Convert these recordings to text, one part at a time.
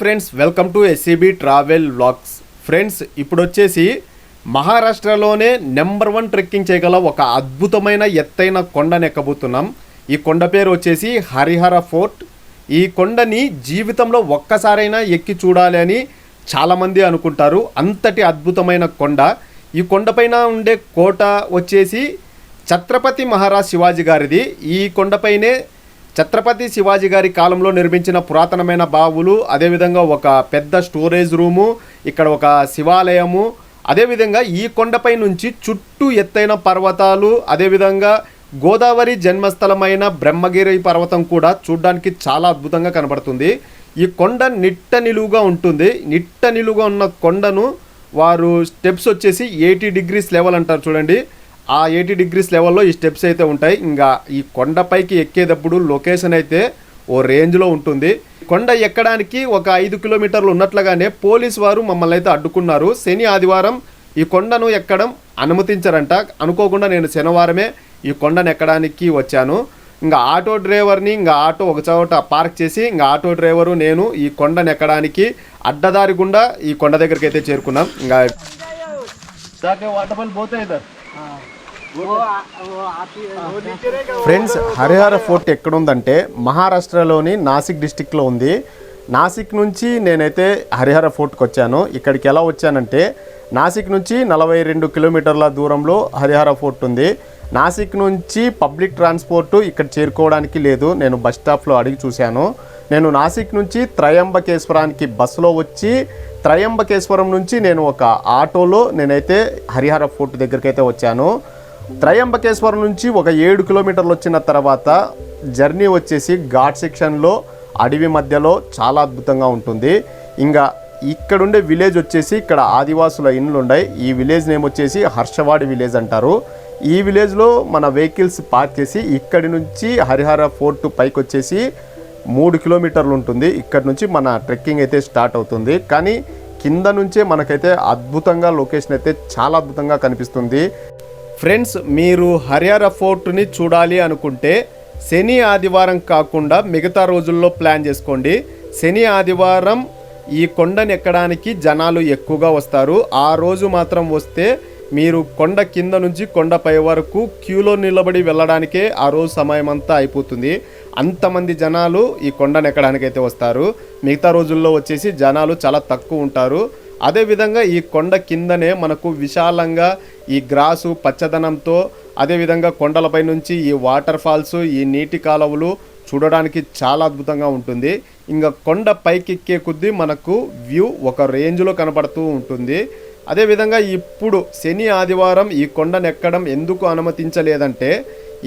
Friends welcome to SCB travel vlogs friends ఇప్పుడు వచ్చేసి మహారాష్ట్రలోనే number one trekking చేయగల ఒక అద్భుతమైన ఎత్తైన కొండను ఎక్కబోతున్నాం. ఈ కొండ పేరు వచ్చేసి హరిహర ఫోర్ట్. ఈ కొండని జీవితంలో ఒక్కసారైనా ఎక్కి చూడాలి అని చాలామంది అనుకుంటారు. అంతటి అద్భుతమైన కొండ. ఈ కొండపైన ఉండే కోట వచ్చేసి ఛత్రపతి మహారాజ్ శివాజీ గారిది. ఈ కొండపైనే ఛత్రపతి శివాజీ గారి కాలంలో నిర్మించిన పురాతనమైన బావులు అదేవిధంగా ఒక పెద్ద స్టోరేజ్ రూము ఇక్కడ ఒక శివాలయము. అదేవిధంగా ఈ కొండపై నుంచి చుట్టూ ఎత్తైన పర్వతాలు అదేవిధంగా గోదావరి జన్మస్థలమైన బ్రహ్మగిరి పర్వతం కూడా చూడడానికి చాలా అద్భుతంగా కనబడుతుంది. ఈ కొండ నిట్ట నిలువుగా ఉంటుంది. నిట్ట నిలువుగా ఉన్న కొండను వారు స్టెప్స్ వచ్చేసి ఎయిటీ డిగ్రీస్ లెవెల్ అంటారు చూడండి. ఆ ఎయిటీ డిగ్రీస్ లెవెల్లో ఈ స్టెప్స్ అయితే ఉంటాయి. ఇంకా ఈ కొండపైకి ఎక్కేటప్పుడు లొకేషన్ అయితే ఓ రేంజ్లో ఉంటుంది. కొండ ఎక్కడానికి ఒక ఐదు కిలోమీటర్లు ఉన్నట్లుగానే పోలీస్ వారు మమ్మల్ని అయితే అడ్డుకున్నారు. శని ఆదివారం ఈ కొండను ఎక్కడం అనుమతించరంట. అనుకోకుండా నేను శనివారమే ఈ కొండను ఎక్కడానికి వచ్చాను. ఇంకా ఆటో డ్రైవర్ని ఇంకా ఆటో ఒక చోట పార్క్ చేసి ఇంకా ఆటో డ్రైవరు నేను ఈ కొండను ఎక్కడానికి అడ్డదారి గుండా ఈ కొండ దగ్గరికి అయితే చేరుకున్నాం. ఇంకా వాటర్ఫాల్ పోతే ఫ్రెండ్స్ హరిహర ఫోర్ట్ ఎక్కడుందంటే మహారాష్ట్రలోని నాసిక్ డిస్టిక్లో ఉంది. నాసిక్ నుంచి నేనైతే హరిహర ఫోర్ట్కి వచ్చాను. ఇక్కడికి ఎలా వచ్చానంటే నాసిక్ నుంచి నలభై రెండు కిలోమీటర్ల దూరంలో హరిహర ఫోర్ట్ ఉంది. నాసిక్ నుంచి పబ్లిక్ ట్రాన్స్పోర్ట్ ఇక్కడ చేరుకోవడానికి లేదు. నేను బస్ స్టాప్లో అడిగి చూశాను. నేను నాసిక్ నుంచి త్రయంబకేశ్వరానికి బస్సులో వచ్చి త్రయంబకేశ్వరం నుంచి నేను ఒక ఆటోలో నేనైతే హరిహర ఫోర్ట్ దగ్గరికైతే వచ్చాను. త్రయంబకేశ్వరం నుంచి ఒక ఏడు కిలోమీటర్లు వచ్చిన తర్వాత జర్నీ వచ్చేసి ఘాట్ సెక్షన్లో అడవి మధ్యలో చాలా అద్భుతంగా ఉంటుంది. ఇంకా ఇక్కడుండే విలేజ్ వచ్చేసి ఇక్కడ ఆదివాసుల ఇండ్లు ఉన్నాయి ఈ విలేజ్ నేమ్ వచ్చేసి హర్షవాడి విలేజ్ అంటారు. ఈ విలేజ్లో మన వెహికల్స్ పార్క్ చేసి ఇక్కడి నుంచి హరిహర ఫోర్ట్ పైకి వచ్చేసి మూడు కిలోమీటర్లు ఉంటుంది. ఇక్కడ నుంచి మన ట్రెక్కింగ్ అయితే స్టార్ట్ అవుతుంది. కానీ కింద నుంచే మనకైతే అద్భుతంగా లొకేషన్ అయితే చాలా అద్భుతంగా కనిపిస్తుంది. ఫ్రెండ్స్ మీరు హరిహర ఫోర్ట్ని చూడాలి అనుకుంటే శని ఆదివారం కాకుండా మిగతా రోజుల్లో ప్లాన్ చేసుకోండి. శని ఆదివారం ఈ కొండను ఎక్కడానికి జనాలు ఎక్కువగా వస్తారు. ఆ రోజు మాత్రం వస్తే మీరు కొండ కింద నుంచి కొండపై వరకు క్యూలో నిలబడి వెళ్ళడానికే ఆ రోజు సమయం అంతా అయిపోతుంది. అంతమంది జనాలు ఈ కొండను ఎక్కడానికైతే వస్తారు. మిగతా రోజుల్లో వచ్చేసి జనాలు చాలా తక్కువ ఉంటారు. అదేవిధంగా ఈ కొండ కిందనే మనకు విశాలంగా ఈ గ్రాసు పచ్చదనంతో అదేవిధంగా కొండలపై నుంచి ఈ వాటర్ ఫాల్స్ ఈ నీటి కాలువలు చూడడానికి చాలా అద్భుతంగా ఉంటుంది. ఇంకా కొండ పైకెక్కే కొద్దీ మనకు వ్యూ ఒక రేంజ్లో కనపడుతూ ఉంటుంది. అదేవిధంగా ఇప్పుడు శని ఆదివారం ఈ కొండను ఎక్కడం ఎందుకు అనుమతించలేదంటే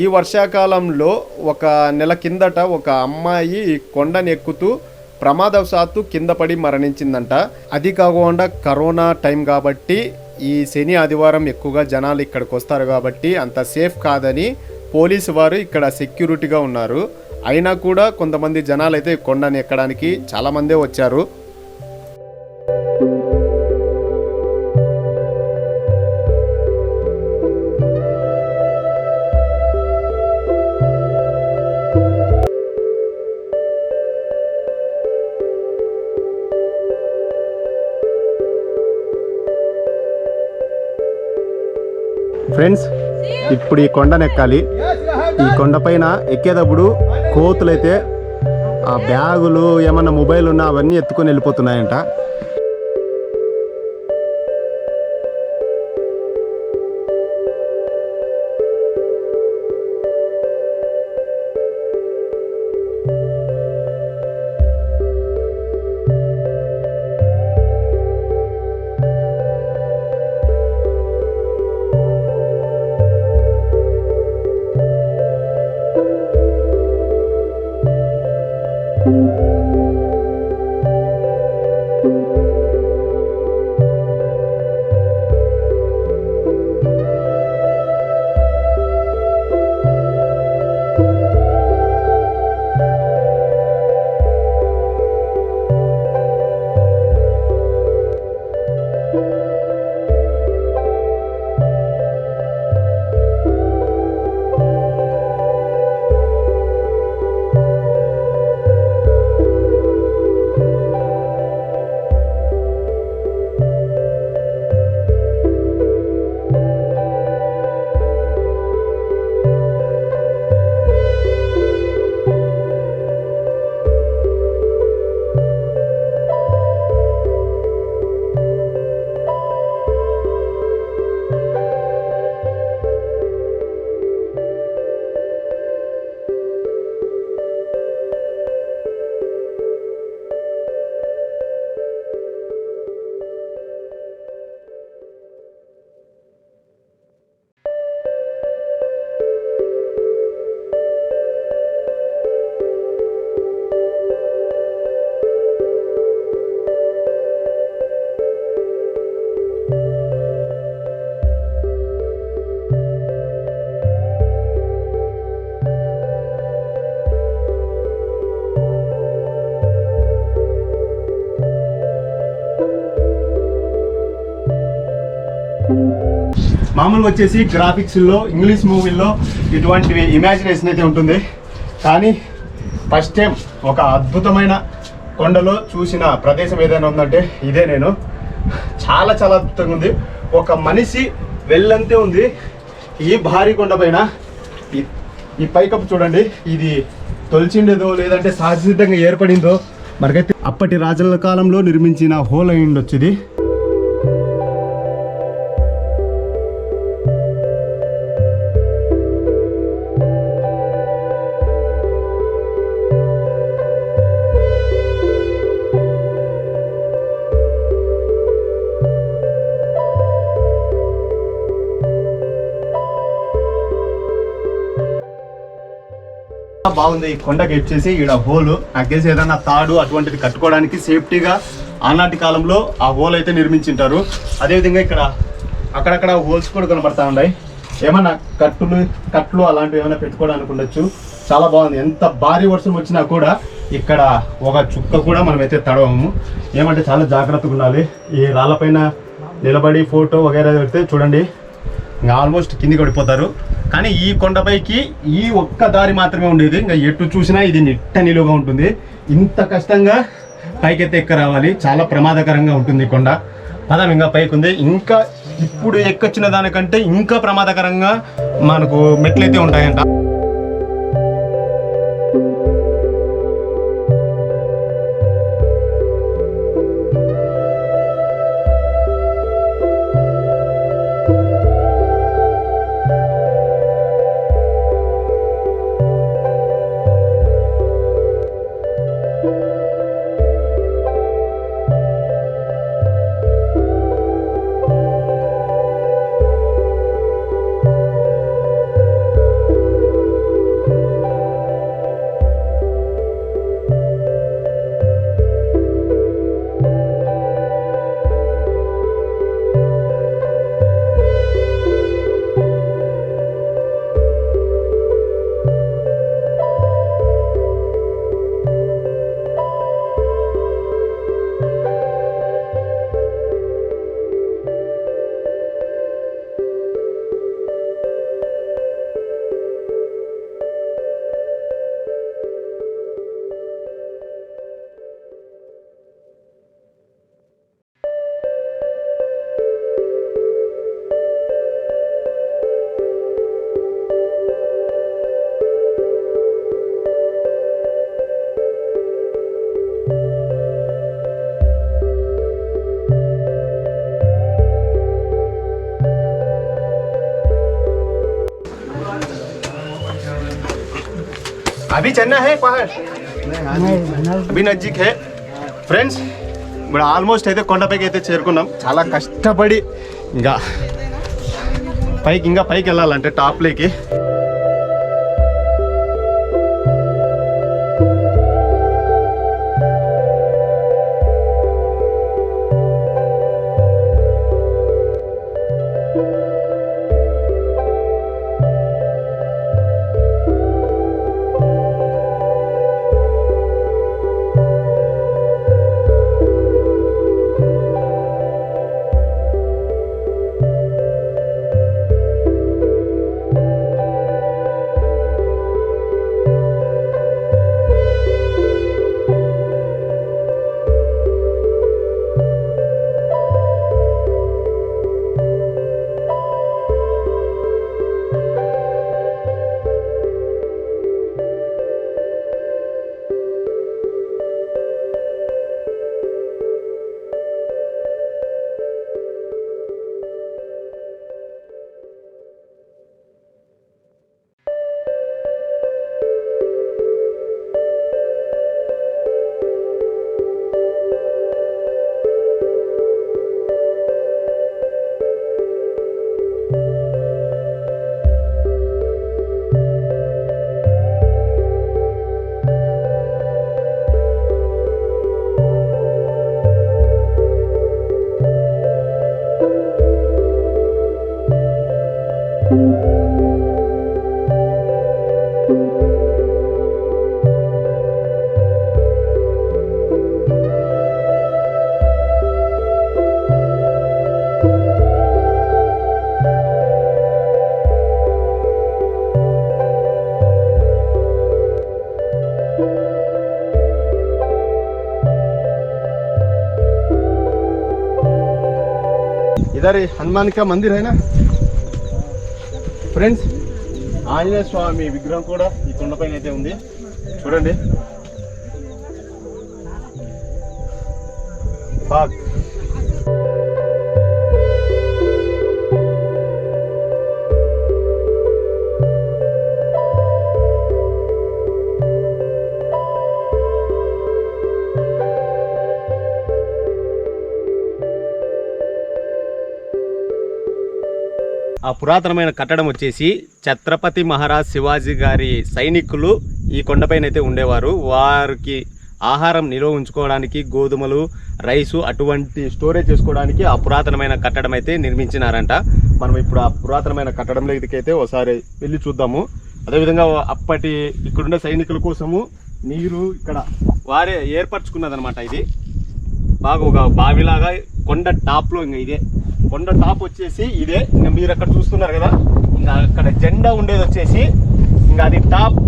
ఈ వర్షాకాలంలో ఒక నెల కిందట ఒక అమ్మాయి ఈ కొండను ఎక్కుతూ ప్రమాదవశాత్తు కింద పడి మరణించిందంట. అది కాకుండా కరోనా టైం కాబట్టి ఈ శని ఆదివారం ఎక్కువగా జనాలు ఇక్కడికి వస్తారు కాబట్టి అంత సేఫ్ కాదని పోలీసు వారు ఇక్కడ సెక్యూరిటీగా ఉన్నారు. అయినా కూడా కొంతమంది జనాలు అయితే కొండను కొండని ఎక్కడానికి చాలామందే వచ్చారు. ఫ్రెండ్స్ ఇప్పుడు ఈ కొండను ఎక్కాలి ఈ కొండపైన ఎక్కేటప్పుడు కోతులైతే ఆ బ్యాగులు ఏమన్నా మొబైల్ ఉన్నా అవన్నీ ఎత్తుకొని వెళ్ళిపోతున్నాయంట. మామూలుగా వచ్చేసి గ్రాఫిక్స్లో ఇంగ్లీష్ మూవీల్లో ఇటువంటివి ఇమాజినేషన్ అయితే ఉంటుంది. కానీ ఫస్ట్ టైం ఒక అద్భుతమైన కొండలో చూసిన ప్రదేశం ఏదైనా ఉందంటే ఇదే నేను. చాలా చాలా అద్భుతంగా ఉంది. ఒక మనిషి వెళ్ళంతే ఉంది. ఈ భారీ కొండ పైన ఈ- పైకప్పు చూడండి. ఇది తొలిచిండేదో లేదంటే సహజసిద్ధంగా ఏర్పడిందో. మనకైతే అప్పటి రాజుల కాలంలో నిర్మించిన హోల్ అయి ఉండొచ్చు ఇది. బాగుంది. ఈ కొండకి వచ్చేసి ఈడ హోల్. నాకు తెలిసి ఏదైనా తాడు అటువంటిది కట్టుకోవడానికి సేఫ్టీగా ఆనాటి కాలంలో ఆ హోల్ అయితే నిర్మించింటారు. అదేవిధంగా ఇక్కడ అక్కడక్కడ హోల్స్ కూడా కనబడతా ఉన్నాయి. ఏమన్నా కట్టులు కట్లు అలాంటివి ఏమైనా పెట్టుకోవడానికి ఉండొచ్చు? చాలా బాగుంది. ఎంత భారీ వర్షం వచ్చినా కూడా ఇక్కడ ఒక చుక్క కూడా మనమైతే తడవము. ఏమంటే చాలా జాగ్రత్తగా ఉండాలి. ఈ రాళ్ళపైన నిలబడి ఫోటో వగైరా పెడితే చూడండి. ఆల్మోస్ట్ కిందికి పడిపోతారు. కానీ ఈ కొండపైకి ఈ ఒక్క దారి మాత్రమే ఉండేది. ఇంకా ఎటు చూసినా ఇది నిట్ట నిలువుగా ఉంటుంది. ఇంత కష్టంగా పైకి ఎక్క రావాలి చాలా ప్రమాదకరంగా ఉంటుంది ఈ కొండ. పదం ఇంకా పైకి ఉంది ఇంకా ఇప్పుడు ఎక్కొచ్చిన దానికంటే ఇంకా ప్రమాదకరంగా మనకు మెట్లయితే ఉంటాయంట. అభి चलना है पहाड़। अभी नजदीक है। ఫ్రెండ్స్ ఇప్పుడు ఆల్మోస్ట్ అయితే కొండపైకి అయితే చేరుకున్నాం చాలా కష్టపడి ఇంకా పైకి ఇంకా పైకి వెళ్ళాలంటే టాప్లోకి ఇదర్ హనుమాన్ కా మందిర్ అయినా ఫ్రెండ్స్ ఆంజనేయ స్వామి విగ్రహం కూడా ఈ కొండపైన అయితే ఉంది. చూడండి. బాగ్ ఆ పురాతనమైన కట్టడం వచ్చేసి ఛత్రపతి మహారాజ్ శివాజీ గారి సైనికులు ఈ కొండపైన అయితే ఉండేవారు. వారికి ఆహారం నిల్వ ఉంచుకోవడానికి గోధుమలు రైసు అటువంటి స్టోరేజ్ చేసుకోవడానికి ఆ పురాతనమైన కట్టడం అయితే నిర్మించినారంట. మనం ఇప్పుడు ఆ పురాతనమైన కట్టడంలోకైతే ఒకసారి వెళ్ళి చూద్దాము. అదేవిధంగా అప్పటి ఇక్కడున్న సైనికుల కోసము నీరు ఇక్కడ వారే ఏర్పరచుకున్నదనమాట ఇది. బాగా ఒక బావిలాగా కొండ టాప్లో ఇంకా ఇదే కొండ టాప్ వచ్చేసి ఇదే. ఇంకా మీరు అక్కడ చూస్తున్నారు కదా. ఇంకా అక్కడ జెండా ఉండేది వచ్చేసి ఇంకా అది టాప్.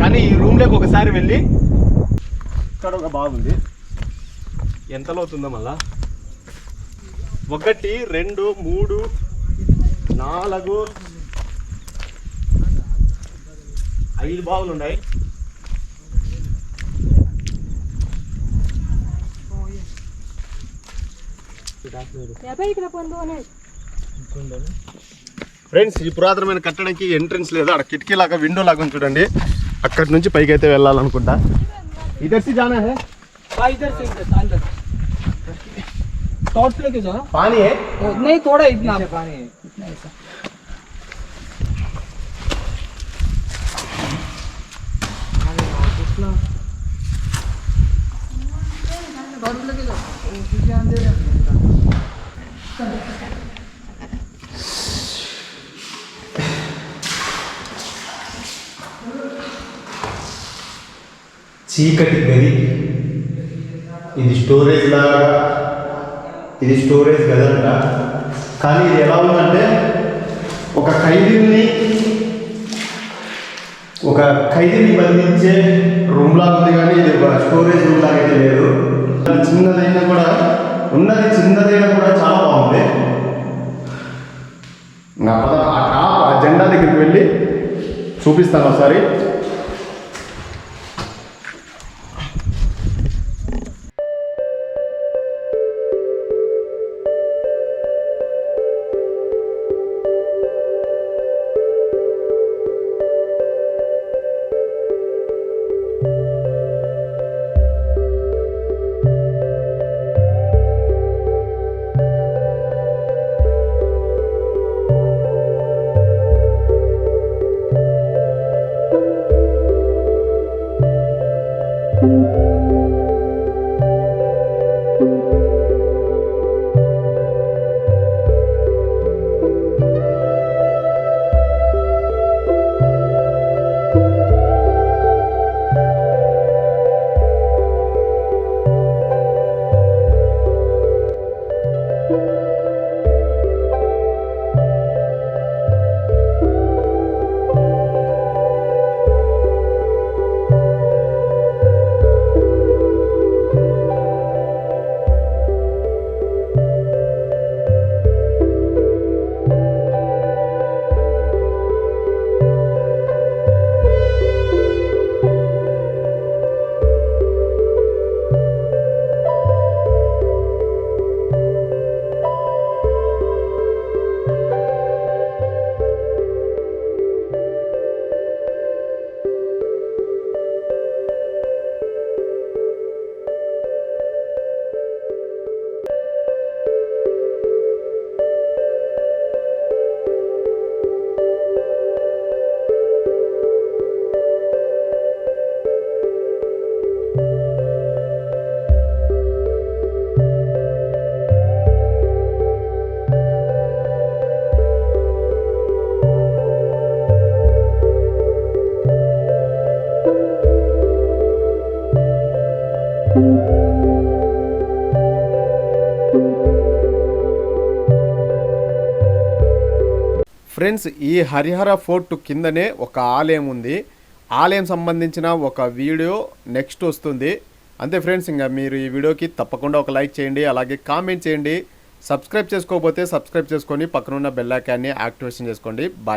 కానీ ఈ రూమ్లోకి ఒకసారి వెళ్ళి ఇక్కడ ఒక బాగుంది. ఎంత లోతుందో మళ్ళా? ఒకటి రెండు మూడు నాలుగు ఐదు బావులు ఉన్నాయి యాభై ఇక్కడ పొందు ఫ్రెండ్స్ ఈ పురాతనమైన కట్టడానికి ఎంట్రన్స్ లేదు అక్కడ కిటికీ లాగా విండో లాగా ఉంది చూడండి అక్కడి నుంచి పైకి అయితే వెళ్ళాలనుకుంటా ఇదర్సి జానా హే हाँ इधर से इधर अंदर टॉर्च लेके जाओ पानी है ओ, नहीं थोड़ा इतना पानी है చీకటి గది. ఇది స్టోరేజ్ లాగా ఇది స్టోరేజ్ గదంట కానీ ఇది ఎలా ఉందంటే ఒక ఖైదీని ఒక ఖైదీని బంధించే రూమ్ లాగా ఉంది కానీ ఇది స్టోరేజ్ రూమ్ లాగా అయితే లేదు. చిన్నదైనా కూడా ఉన్నది చిన్నదైనా కూడా చాలా బాగుంది. నా పద ఆ టాప్ ఆ జెండా దగ్గరికి వెళ్ళి చూపిస్తాను ఒకసారి. ఫ్రెండ్స్ ఈ హరిహర ఫోర్ట్ కిందనే ఒక ఆలయం ఉంది. ఆలయం సంబంధించిన ఒక వీడియో నెక్స్ట్ వస్తుంది. అంతే ఫ్రెండ్స్ ఇంకా మీరు ఈ వీడియోకి తప్పకుండా ఒక లైక్ చేయండి అలాగే కామెంట్ చేయండి. సబ్స్క్రైబ్ చేసుకోకపోతే సబ్స్క్రైబ్ చేసుకొని పక్కనున్న బెల్ ఐకాన్ని యాక్టివేషన్ చేసుకోండి. బాయ్.